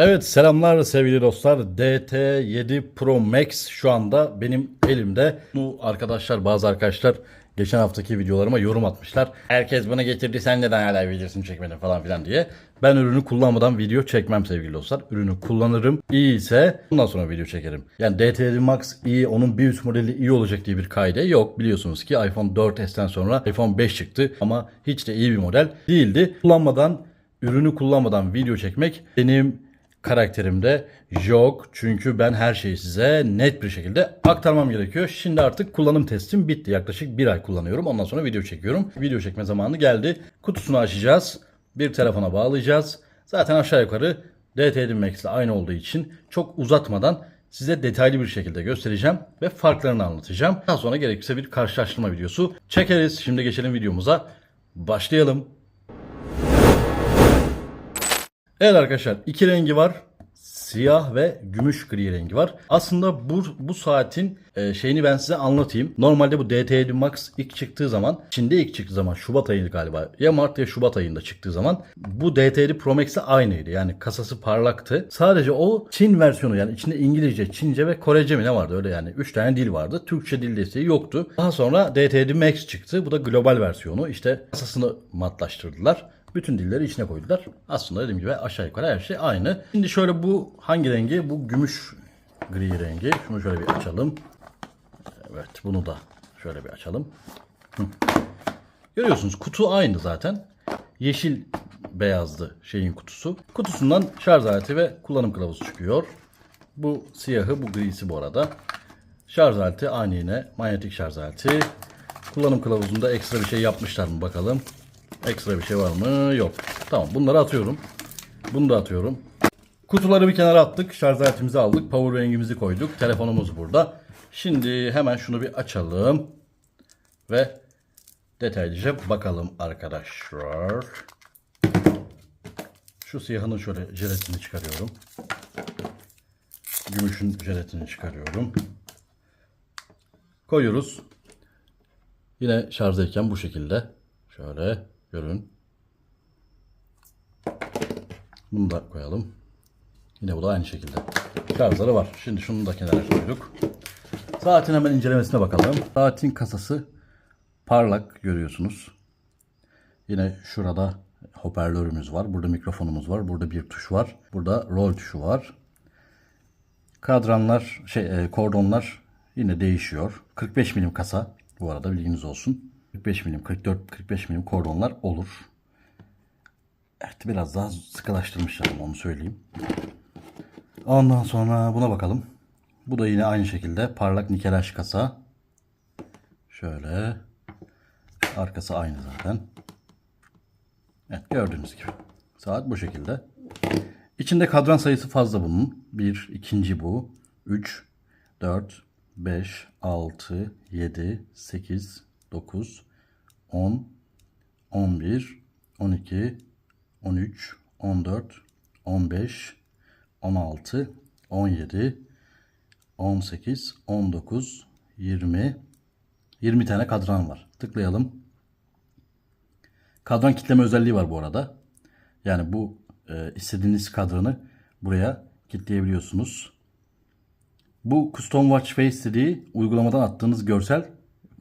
Evet selamlar sevgili dostlar. DT7 Pro Max şu anda benim elimde. Bu arkadaşlar bazı arkadaşlar geçen haftaki videolarıma yorum atmışlar. Herkes bana getirdi sen neden hala videosunu çekmedin falan filan diye. Ben ürünü kullanmadan video çekmem sevgili dostlar. Ürünü kullanırım. İyi ise ondan sonra video çekerim. Yani DT7 Max iyi, onun bir üst modeli iyi olacak diye bir kaide yok. Biliyorsunuz ki iPhone 4S'ten sonra iPhone 5 çıktı ama hiç de iyi bir model değildi. Kullanmadan, ürünü kullanmadan video çekmek benim karakterimde yok. Çünkü ben her şeyi size net bir şekilde aktarmam gerekiyor. Şimdi artık kullanım testim bitti. Yaklaşık bir ay kullanıyorum. Ondan sonra video çekiyorum. Video çekme zamanı geldi. Kutusunu açacağız. Bir telefona bağlayacağız. Zaten aşağı yukarı DT7 Max ile aynı olduğu için çok uzatmadan size detaylı bir şekilde göstereceğim ve farklarını anlatacağım. Daha sonra gerekirse bir karşılaştırma videosu çekeriz. Şimdi geçelim videomuza. Başlayalım. Evet arkadaşlar iki rengi var. Siyah ve gümüş gri rengi var. Aslında bu, bu saatin e, şeyini ben size anlatayım. Normalde bu DT7 Max ilk çıktığı zaman, Çin'de ilk çıktığı zaman Şubat ayıydı galiba. Ya Mart ya Şubat ayında çıktığı zaman bu DT7 Pro Max ile aynıydı. Yani kasası parlaktı. Sadece o Çin versiyonu yani içinde İngilizce, Çince ve Korece mi ne vardı öyle yani. 3 tane dil vardı. Türkçe dil desteği yoktu. Daha sonra DT7 Max çıktı. Bu da global versiyonu. İşte kasasını matlaştırdılar. Bütün dilleri içine koydular. Aslında dediğim gibi aşağı yukarı her şey aynı. Şimdi şöyle bu hangi rengi? Bu gümüş gri rengi. Şunu şöyle bir açalım. Evet bunu da şöyle bir açalım. Hı. Görüyorsunuz kutu aynı zaten. Yeşil beyazdı şeyin kutusu. Kutusundan şarj aleti ve kullanım kılavuzu çıkıyor. Bu siyahı, bu grisi bu arada. Şarj aleti aynı yine. Manyetik şarj aleti. Kullanım kılavuzunda ekstra bir şey yapmışlar mı bakalım. Ekstra bir şey var mı? Yok. Tamam bunları atıyorum. Bunu da atıyorum. Kutuları bir kenara attık. Şarj aletimizi aldık. Power bank'imizi koyduk. Telefonumuz burada. Şimdi hemen şunu bir açalım. Ve detaylıca bakalım arkadaşlar. Şu siyahının şöyle jelatini çıkarıyorum. Gümüşün jelatini çıkarıyorum. Koyuyoruz. Yine şarjdayken bu şekilde. Şöyle görün. Bunu da koyalım. Yine bu da aynı şekilde. Şarjları var. Şimdi şunu da kenara koyduk. Saatin hemen incelemesine bakalım. Saatin kasası parlak görüyorsunuz. Yine şurada hoparlörümüz var. Burada mikrofonumuz var. Burada bir tuş var. Burada rol tuşu var. Kadranlar, şey, e, kordonlar yine değişiyor. 45 milim kasa bu arada bilginiz olsun. 45 milim, 44, 45 milim kordonlar olur. Evet biraz daha sıkılaştırmışlar onu söyleyeyim. Ondan sonra buna bakalım. Bu da yine aynı şekilde parlak nikelaj kasa. Şöyle. Arkası aynı zaten. Evet gördüğünüz gibi. Saat bu şekilde. İçinde kadran sayısı fazla bunun. Bir, ikinci bu. 3, 4, 5, 6, 7, 8, 9, 10, 11, 12, 13, 14, 15, 16, 17, 18, 19, 20, 20 tane kadran var. Tıklayalım. Kadran kitleme özelliği var bu arada. Yani bu e, istediğiniz kadranı buraya kitleyebiliyorsunuz. Bu Custom Watch Face dediği uygulamadan attığınız görsel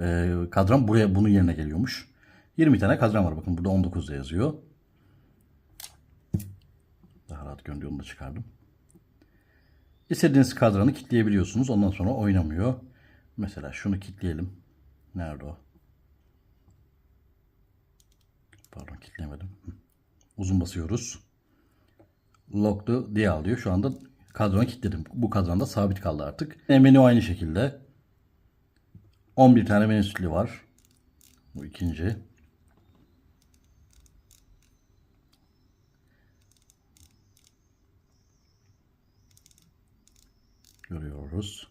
e, kadran buraya bunun yerine geliyormuş. 20 tane kadran var. Bakın burada 19 da yazıyor. Daha rahat. Onu da çıkardım. İstediğiniz kadranı kilitleyebiliyorsunuz. Ondan sonra oynamıyor. Mesela şunu kilitleyelim. Nerede o? Pardon kilitleyemedim. Hı. Uzun basıyoruz. Lock'tu diye alıyor. Şu anda kadranı kilitledim. Bu kadran da sabit kaldı artık. Menü aynı şekilde. 11 tane menü stili var. Bu ikinci. Görüyoruz.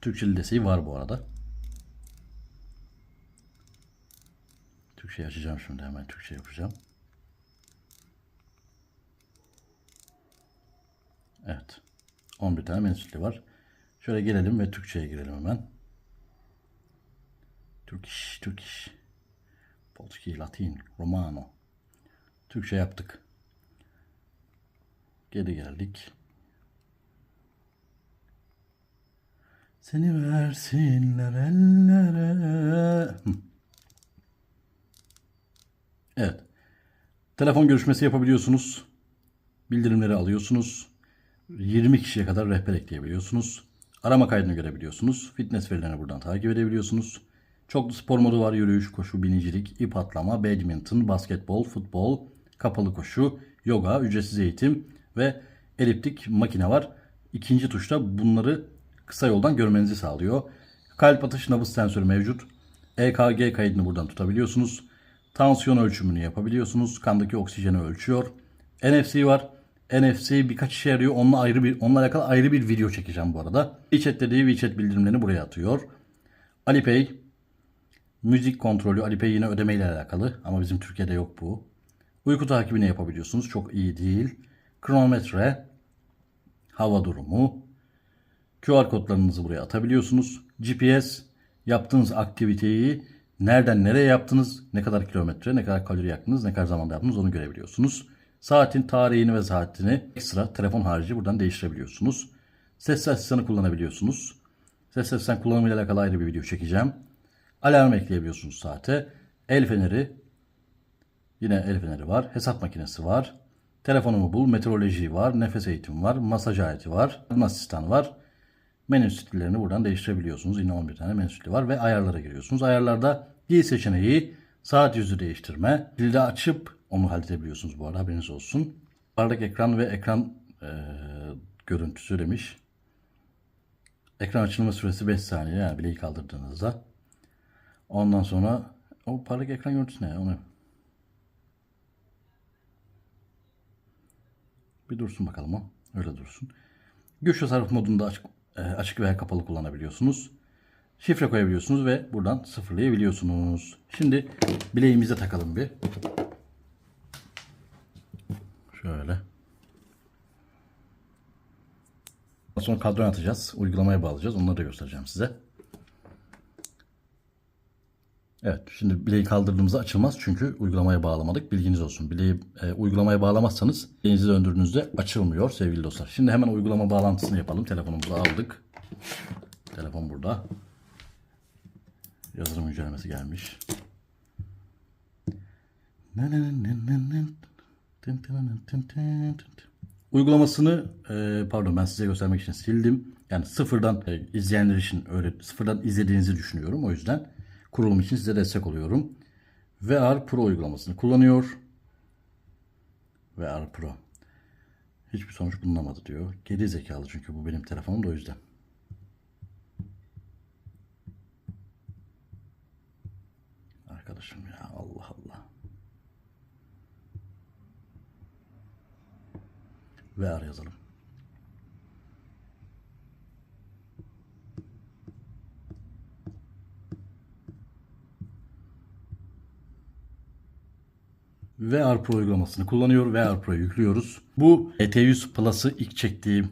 Türkçe desteği var bu arada. Türkçe açacağım şimdi hemen Türkçe yapacağım. Evet. 11 tane menüsü var. Şöyle gelelim ve Türkçe'ye girelim hemen. Turkish, Turkish. Polski, Latin, Romano. Türkçe yaptık. Geri geldik. Seni versinler ellere. Evet. Telefon görüşmesi yapabiliyorsunuz. Bildirimleri alıyorsunuz. 20 kişiye kadar rehber ekleyebiliyorsunuz. Arama kaydını görebiliyorsunuz. Fitness verilerini buradan takip edebiliyorsunuz. Çoklu spor modu var. Yürüyüş, koşu, binicilik, ip atlama, badminton, basketbol, futbol, kapalı koşu, yoga, ücretsiz eğitim ve eliptik makine var. İkinci tuşta bunları kısa yoldan görmenizi sağlıyor. Kalp atış nabız sensörü mevcut. EKG kaydını buradan tutabiliyorsunuz. Tansiyon ölçümünü yapabiliyorsunuz. Kandaki oksijeni ölçüyor. NFC var. NFC birkaç işe yarıyor. Onunla ayrı bir onunla alakalı ayrı bir video çekeceğim bu arada. WeChat dediği WeChat bildirimlerini buraya atıyor. Alipay müzik kontrolü Alipay yine ödeme ile alakalı ama bizim Türkiye'de yok bu. Uyku takibini yapabiliyorsunuz. Çok iyi değil. Kronometre, hava durumu, QR kodlarınızı buraya atabiliyorsunuz. GPS, yaptığınız aktiviteyi nereden nereye yaptınız, ne kadar kilometre, ne kadar kalori yaktınız, ne kadar zamanda yaptınız onu görebiliyorsunuz. Saatin tarihini ve saatini ekstra telefon harici buradan değiştirebiliyorsunuz. Ses asistanı kullanabiliyorsunuz. Ses asistan kullanımıyla alakalı ayrı bir video çekeceğim. Alarm ekleyebiliyorsunuz saate. El feneri, Yine el feneri var. Hesap makinesi var. Telefonumu bul. Meteoroloji var. Nefes eğitimi var. Masaj aleti var. Asistan var. Menü stillerini buradan değiştirebiliyorsunuz. Yine 11 tane menü stili var ve ayarlara giriyorsunuz. Ayarlarda dil seçeneği, saat yüzü değiştirme. Dilde açıp onu halledebiliyorsunuz bu arada haberiniz olsun. Parlak ekran ve ekran eee, görüntüsü demiş. Ekran açılma süresi 5 saniye yani bileği kaldırdığınızda. Ondan sonra o parlak ekran görüntüsü ne? Onu Bir dursun bakalım o. Öyle dursun. Güç tasarruf modunda açık, e, açık veya kapalı kullanabiliyorsunuz. Şifre koyabiliyorsunuz ve buradan sıfırlayabiliyorsunuz. Şimdi bileğimize takalım bir. Şöyle. Sonra kadran atacağız. Uygulamaya bağlayacağız. Onları da göstereceğim size. Evet, şimdi bileği kaldırdığımızda açılmaz çünkü uygulamaya bağlamadık. Bilginiz olsun. Bileği e, uygulamaya bağlamazsanız bileğinizi döndürdüğünüzde açılmıyor sevgili dostlar. Şimdi hemen uygulama bağlantısını yapalım. Telefonumuzu aldık. Telefon burada. Yazılım güncellemesi gelmiş. Uygulamasını e, pardon ben size göstermek için sildim. Yani sıfırdan e, izleyenler için öyle sıfırdan izlediğinizi düşünüyorum. O yüzden kurulum için size destek oluyorum. VR Pro uygulamasını kullanıyor. VR Pro. Hiçbir sonuç bulunamadı diyor. Geri zekalı çünkü bu benim telefonum da o yüzden. Arkadaşım VR yazalım. VR Pro uygulamasını kullanıyor. VR Pro'yu yüklüyoruz. Bu ET100 Plus'ı ilk çektiğim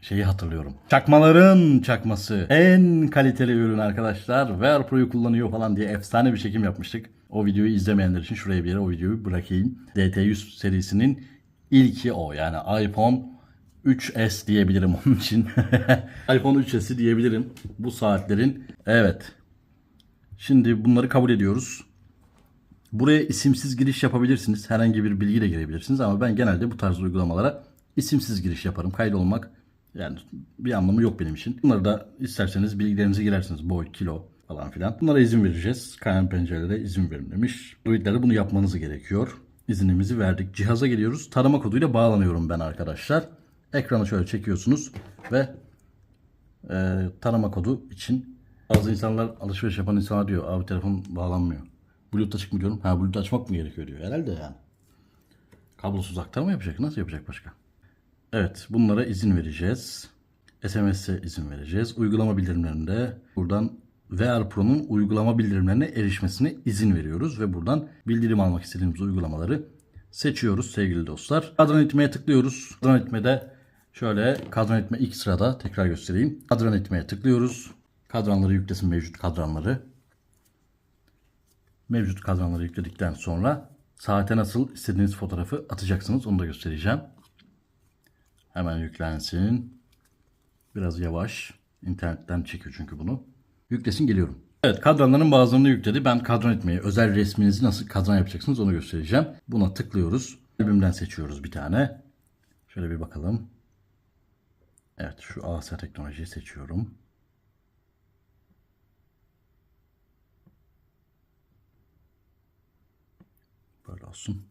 şeyi hatırlıyorum. Çakmaların çakması. En kaliteli ürün arkadaşlar. VR Pro'yu kullanıyor falan diye efsane bir çekim yapmıştık. O videoyu izlemeyenler için şuraya bir yere o videoyu bırakayım. DT100 serisinin ilki o. Yani iPhone 3S diyebilirim onun için. iPhone 3S'i diyebilirim. Bu saatlerin. Evet. Şimdi bunları kabul ediyoruz. Buraya isimsiz giriş yapabilirsiniz. Herhangi bir bilgi de girebilirsiniz ama ben genelde bu tarz uygulamalara isimsiz giriş yaparım. Kaydolmak yani bir anlamı yok benim için. Bunları da isterseniz bilgilerinizi girersiniz. Boy, kilo falan filan. Bunlara izin vereceğiz. Kaynan pencerelere izin verin demiş. Android'lerde bunu yapmanız gerekiyor. İznimizi verdik. Cihaza geliyoruz. Tarama koduyla bağlanıyorum ben arkadaşlar. Ekranı şöyle çekiyorsunuz ve e, tarama kodu için bazı insanlar alışveriş yapan insanlar diyor abi telefon bağlanmıyor. Bluetooth açık mı diyorum. Ha Bluetooth açmak mı gerekiyor diyor. Herhalde yani. Kablosuz aktarma yapacak. Nasıl yapacak başka? Evet bunlara izin vereceğiz. SMS'e izin vereceğiz. Uygulama bildirimlerinde buradan VR Pro'nun uygulama bildirimlerine erişmesine izin veriyoruz. Ve buradan bildirim almak istediğimiz uygulamaları seçiyoruz sevgili dostlar. Kadran etmeye tıklıyoruz. Kadran etmede şöyle kadran etme ilk sırada tekrar göstereyim. Kadran etmeye tıklıyoruz. Kadranları yüklesin mevcut kadranları. Mevcut kadranları yükledikten sonra saate nasıl istediğiniz fotoğrafı atacaksınız onu da göstereceğim. Hemen yüklensin. Biraz yavaş. İnternetten çekiyor çünkü bunu. Yüklesin geliyorum. Evet kadranların bazılarını yükledi. Ben kadran etmeyi, özel resminizi nasıl kadran yapacaksınız onu göstereceğim. Buna tıklıyoruz. Albümden seçiyoruz bir tane. Şöyle bir bakalım. Evet şu AS teknolojiyi seçiyorum. Böyle olsun.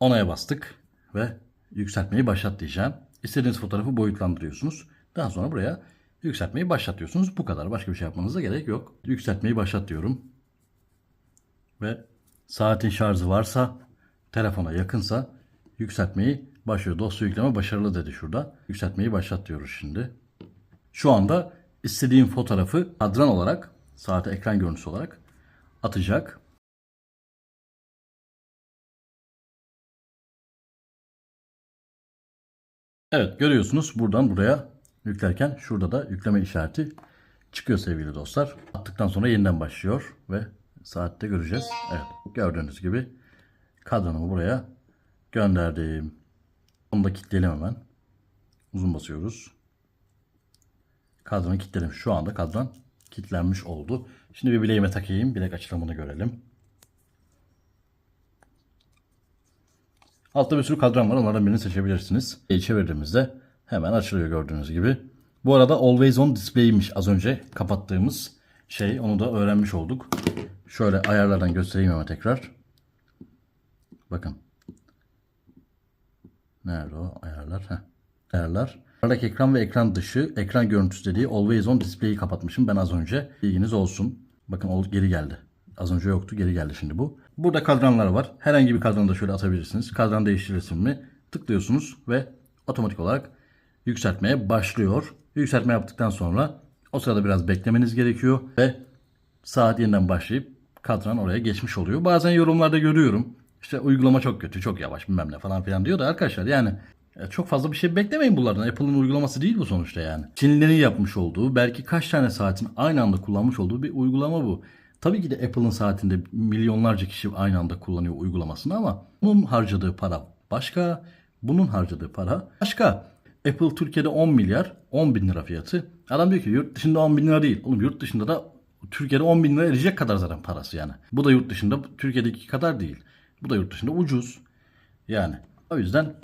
Onaya bastık ve yükseltmeyi başlat diyeceğim. İstediğiniz fotoğrafı boyutlandırıyorsunuz. Daha sonra buraya yükseltmeyi başlatıyorsunuz. Bu kadar. Başka bir şey yapmanıza gerek yok. Yükseltmeyi başlat diyorum. Ve saatin şarjı varsa, telefona yakınsa yükseltmeyi başlıyor. Dosya yükleme başarılı dedi şurada. Yükseltmeyi başlat diyoruz şimdi. Şu anda istediğim fotoğrafı adran olarak, saate ekran görüntüsü olarak atacak. Evet görüyorsunuz buradan buraya yüklerken şurada da yükleme işareti çıkıyor sevgili dostlar. Attıktan sonra yeniden başlıyor ve saatte göreceğiz. Evet gördüğünüz gibi kadranımı buraya gönderdim. Onu da kilitleyelim hemen. Uzun basıyoruz. Kadranı kilitledim. Şu anda kadran kilitlenmiş oldu. Şimdi bir bileğime takayım. Bilek açılımını görelim. Altta bir sürü kadran var. Onlardan birini seçebilirsiniz. E, çevirdiğimizde hemen açılıyor gördüğünüz gibi. Bu arada Always On Display'miş az önce kapattığımız şey. Onu da öğrenmiş olduk. Şöyle ayarlardan göstereyim hemen tekrar. Bakın. Nerede o ayarlar? Heh. Ayarlar. Parlak ekran ve ekran dışı ekran görüntüsü dediği Always On Display'i kapatmışım ben az önce. Bilginiz olsun. Bakın geri geldi. Az önce yoktu geri geldi şimdi bu. Burada kadranlar var. Herhangi bir kadranı da şöyle atabilirsiniz. Kadran değiştirilsin mi? Tıklıyorsunuz ve otomatik olarak yükseltmeye başlıyor. Yükseltme yaptıktan sonra o sırada biraz beklemeniz gerekiyor ve saat yeniden başlayıp kadran oraya geçmiş oluyor. Bazen yorumlarda görüyorum. İşte uygulama çok kötü, çok yavaş bilmem ne falan filan diyor da arkadaşlar yani e, çok fazla bir şey beklemeyin bunlardan. Apple'ın uygulaması değil bu sonuçta yani. Çinlilerin yapmış olduğu, belki kaç tane saatin aynı anda kullanmış olduğu bir uygulama bu. Tabii ki de Apple'ın saatinde milyonlarca kişi aynı anda kullanıyor uygulamasını ama bunun harcadığı para başka, bunun harcadığı para başka. Apple Türkiye'de 10 milyar, 10 bin lira fiyatı. Adam diyor ki yurt dışında 10 bin lira değil. Oğlum yurt dışında da Türkiye'de 10 bin lira edecek kadar zaten parası yani. Bu da yurt dışında Türkiye'deki kadar değil. Bu da yurt dışında ucuz. Yani o yüzden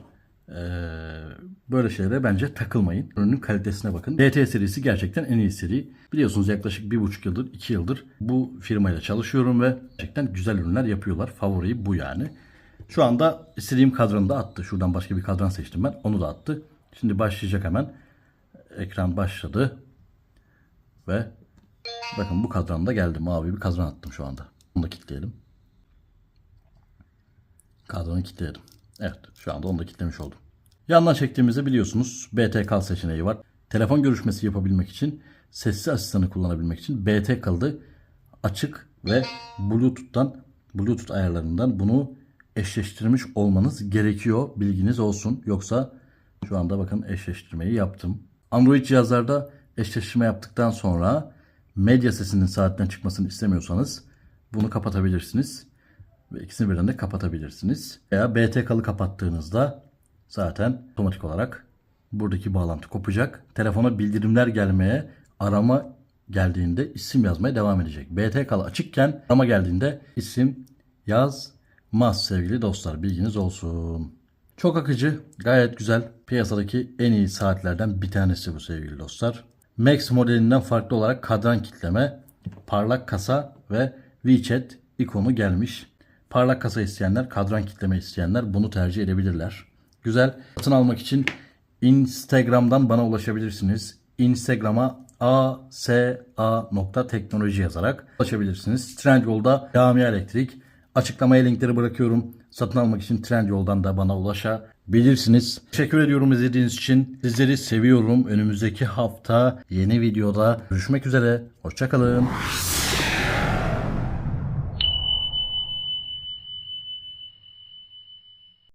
eee, böyle şeylere bence takılmayın. Ürünün kalitesine bakın. DT serisi gerçekten en iyi seri. Biliyorsunuz yaklaşık bir buçuk yıldır, iki yıldır bu firmayla çalışıyorum ve gerçekten güzel ürünler yapıyorlar. Favori bu yani. Şu anda istediğim kadranı da attı. Şuradan başka bir kadran seçtim ben. Onu da attı. Şimdi başlayacak hemen. Ekran başladı. Ve bakın bu kadran da geldi. Mavi bir kadran attım şu anda. Onu da kilitleyelim. Kadranı kilitleyelim. Evet şu anda onu da kilitlemiş oldum. Yandan çektiğimizde biliyorsunuz BT kal seçeneği var. Telefon görüşmesi yapabilmek için, sessiz asistanı kullanabilmek için BT kalı açık ve Bluetooth'tan Bluetooth ayarlarından bunu eşleştirmiş olmanız gerekiyor. Bilginiz olsun. Yoksa şu anda bakın eşleştirmeyi yaptım. Android cihazlarda eşleştirme yaptıktan sonra medya sesinin saatten çıkmasını istemiyorsanız bunu kapatabilirsiniz. Ve ikisini birden de kapatabilirsiniz. Veya BT kalı kapattığınızda zaten otomatik olarak buradaki bağlantı kopacak. Telefona bildirimler gelmeye, arama geldiğinde isim yazmaya devam edecek. BT kalı açıkken arama geldiğinde isim yazmaz sevgili dostlar. Bilginiz olsun. Çok akıcı, gayet güzel. Piyasadaki en iyi saatlerden bir tanesi bu sevgili dostlar. Max modelinden farklı olarak kadran kitleme, parlak kasa ve WeChat ikonu gelmiş. Parlak kasa isteyenler, kadran kitleme isteyenler bunu tercih edebilirler. Güzel. Satın almak için Instagram'dan bana ulaşabilirsiniz. Instagram'a asa.teknoloji yazarak ulaşabilirsiniz. Trendyol'da Camia Elektrik. Açıklamaya linkleri bırakıyorum. Satın almak için Trendyol'dan da bana ulaşabilirsiniz. Teşekkür ediyorum izlediğiniz için. Sizleri seviyorum. Önümüzdeki hafta yeni videoda görüşmek üzere. Hoşçakalın.